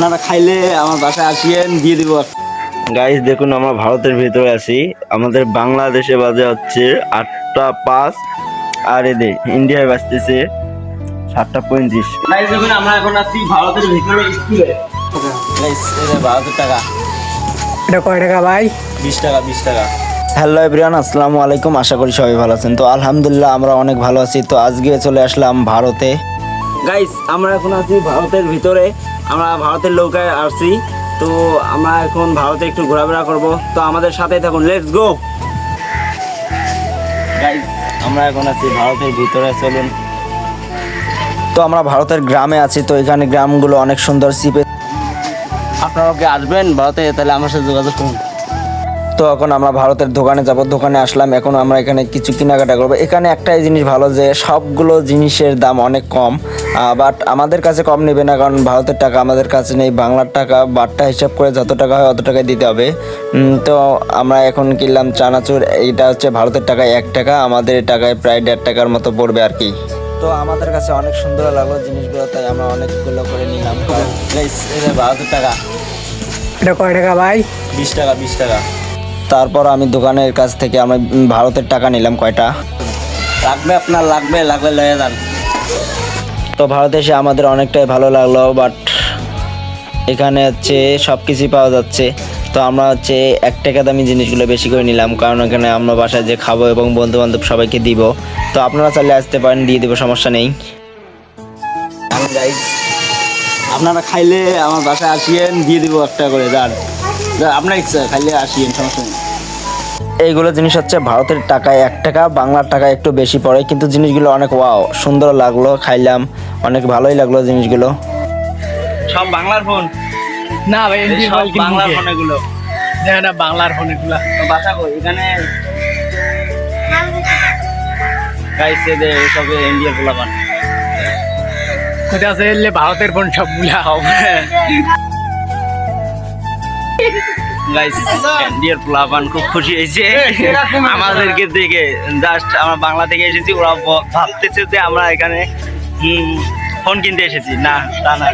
আপনারা খাইলে আমার বাসায় আসিয়েন দিয়ে দিব। গাইস দেখুন আমরা ভারতের ভিতরে আছি। আমাদের বাংলাদেশে বাজে হচ্ছে আটটা পাঁচ আর এদের ইন্ডিয়ায় বাজতেছে সাতটা পঁয়ত্রিশ। গাইস দেখুন আমরা এখন আছি ভারতের ভিতরে স্কুলে গাইস ভারতের টাকা। এটা কয় টাকা ভাই? বিশ টাকা বিশ টাকা। হ্যালো এভরিওয়ান আসসালামু আলাইকুম। আশা করি সবাই ভালো আছেন। তো আলহামদুলিল্লাহ আমরা অনেক ভালো আছি। তো আজকে চলে আসলাম ভারতে। গাইস আমরা এখন আছি ভারতের ভিতরে। আমরা ভারতের নৌকায় আসছি। তো আমরা এখন ভারতে একটু ঘোরাফেরা করব। তো আমাদের সাথে থাকুন। লেটস গো গাইস আমরা এখন আছি ভারতের ভিতরে, চলুন। তো আমরা ভারতের গ্রামে আছি। তো এখানে গ্রামগুলো অনেক সুন্দর সিপে আপনারা আসবেন ভারতে, তাহলে আমার সাথে যোগাযোগ করুন। তো এখন আমরা ভারতের দোকানে যাব দোকানে আসলাম এখন আমরা এখানে কিছু কেনাকাটা করব। এখানে একটাই জিনিস ভালো যে সবগুলো জিনিসের দাম অনেক কম বাট আমাদের কাছে কম নেবে না কারণ ভারতের টাকা আমাদের কাছে নেই বাংলার টাকা বাটটা হিসাব করে যত টাকা হয় অত টাকায় দিতে হবে। তো আমরা এখন কিনলাম চানাচুর এইটা হচ্ছে ভারতের টাকায় এক টাকা আমাদের টাকায় প্রায় দেড় টাকার মতো পড়বে আর কি। তো আমাদের কাছে অনেক সুন্দর লাগল জিনিসগুলো তাই আমরা অনেকগুলো করে নিলাম। ভারতের টাকা। এটা কয় টাকা ভাই? বিশ টাকা বিশ টাকা। তারপর আমি দোকানের কাছ থেকে উম, ভারতের টাকা নিলাম কয়টা? লাগবে আপনার লাগবে লাগবে লয়ে যান। তো ভারতে এসে আমাদের অনেকটাই ভালো লাগল বাট এখানে হচ্ছে সব কিছুই পাওয়া যাচ্ছে। তো আমরা হচ্ছে এক টাকা দামি জিনিসগুলো বেশি করে নিলাম কারণ এখানে আমরা বাসায় যে খাব এবং বন্ধু বান্ধব সবাইকে দিব। তো আপনারা চাইলে আসতে পারেন দিয়ে দেবো সমস্যা নেই। আমি আপনারা খাইলে আমার বাসায় আসিয়েন দিয়ে দিব একটা করে যা, আপনার ইচ্ছা খাইলে আসিয়েন সমস্যা নেই। এইগুলো জিনিস হচ্ছে ভারতের টাকায় এক টাকা বাংলার টাকায় একটু বেশি পড়ে কিন্তু জিনিসগুলো অনেক ওয়াও সুন্দর লাগল খাইলাম অনেক ভালোই লাগল জিনিসগুলো। সব বাংলার ফোন না ভাই সব বাংলার ফোন এগুলো। না বাংলার ফোন এগুলা। বাসা কই? এখানে গাইস এদের সব ইন্ডিয়ার পোলাপান। কোথায় আছে? এলে ভারতের ফোন সবগুলা। গাইস খুব খুশি হয়েছে। আমাদেরকে দেখে জাস্ট আমরা বাংলা থেকে এসেছি ওরা ভ- ভাবতেছে যে আমরা এখানে ফোন কিনতে এসেছি। না তা না।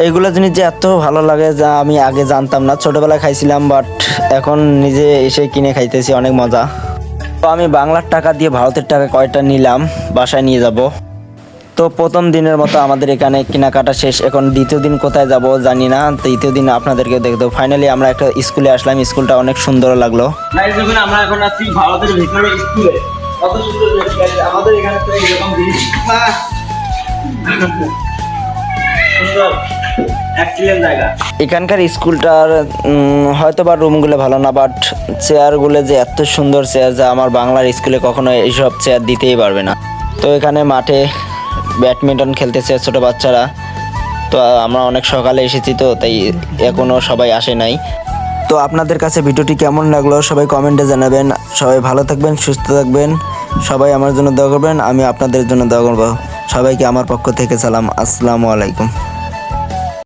এইগুলো জিনিস যে এত ভালো লাগে যা আমি আগে জানতাম না। ছোটবেলায় খাইছিলাম বাট এখন নিজে এসে কিনে খাইতেছি অনেক মজা। তো আমি বাংলার টাকা দিয়ে ভারতের টাকা কয়টা নিলাম বাসায় নিয়ে যাব। তো প্রথম দিনের মতো আমাদের এখানে কেনাকাটা শেষ। এখন দ্বিতীয় দিন কোথায় যাব জানি না। তৃতীয় দিন আপনাদেরকে দেখতে ফাইনালি আমরা একটা স্কুলে আসলাম। স্কুলটা অনেক সুন্দর লাগল। আমরা এখন আছি ভারতের ভিতরে স্কুলে। কত সুন্দর আমাদের এখানে তো এরকম জিনিস আহ! সুন্দর। এক্সিলেন্ট জায়গা। এখানকার স্কুলটার হয়তো বা রুমগুলো ভালো না বাট চেয়ারগুলো যে এত সুন্দর চেয়ার যা আমার বাংলার স্কুলে কখনো এইসব চেয়ার দিতেই পারবে না। তো এখানে মাঠে ব্যাডমিন্টন খেলতেছে ছোট বাচ্চারা। তো আমরা অনেক সকালে এসেছি তো, তাই এখনও সবাই আসে নাই। তো আপনাদের কাছে ভিডিওটি কেমন লাগল সবাই কমেন্টে জানাবেন। সবাই ভালো থাকবেন, সুস্থ থাকবেন। সবাই আমার জন্য দোয়া করবেন, আমি আপনাদের জন্য দোয়া করব। সবাইকে আমার পক্ষ থেকে সালাম। আসসালামু আলাইকুম।